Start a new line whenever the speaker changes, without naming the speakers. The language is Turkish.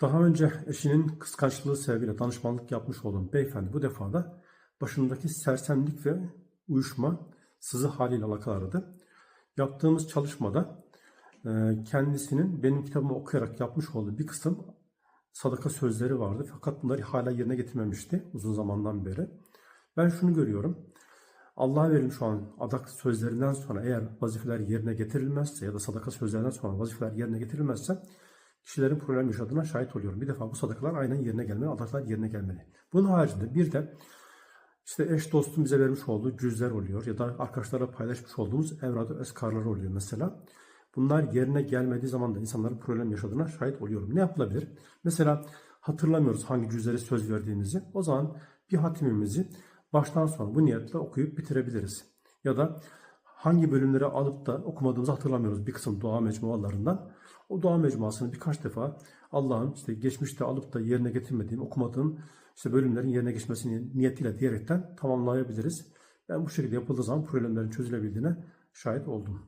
Daha önce eşinin kıskançlığı sebebiyle danışmanlık yapmış olan beyefendi bu defa da başındaki sersemlik ve uyuşma sızı haliyle alakalı aradı. Yaptığımız çalışmada e, kendisinin benim kitabımı okuyarak yapmış olduğu bir kısım sadaka sözleri vardı. Fakat bunları hala yerine getirmemişti uzun zamandan beri. Ben şunu görüyorum. Allah'a verilmiş olan adak sözlerinden sonra eğer vazifeler yerine getirilmezse ya da sadaka sözlerinden sonra vazifeler yerine getirilmezse kişilerin problem yaşadığına şahit oluyorum. Bir defa bu sadakalar aynen yerine gelmeli, adaklar yerine gelmeli. Bunun haricinde bir de işte eş dostum bize vermiş olduğu cüzler oluyor ya da arkadaşlarla paylaşmış olduğumuz evradı eskarları oluyor mesela. Bunlar yerine gelmediği zaman da insanların problem yaşadığına şahit oluyorum. Ne yapılabilir? Mesela hatırlamıyoruz hangi cüzlere söz verdiğimizi. O zaman bir hatimimizi baştan sona bu niyetle okuyup bitirebiliriz. Ya da hangi bölümleri alıp da okumadığımızı hatırlamıyoruz bir kısım dua mecmualarından. O dua mecmuasını birkaç defa Allah'ın işte geçmişte alıp da yerine getirmediğim, okumadığım işte bölümlerin yerine geçmesini niyetiyle diyerekten tamamlayabiliriz. Ben bu şekilde yapıldığı zaman problemlerin çözülebildiğine şahit oldum.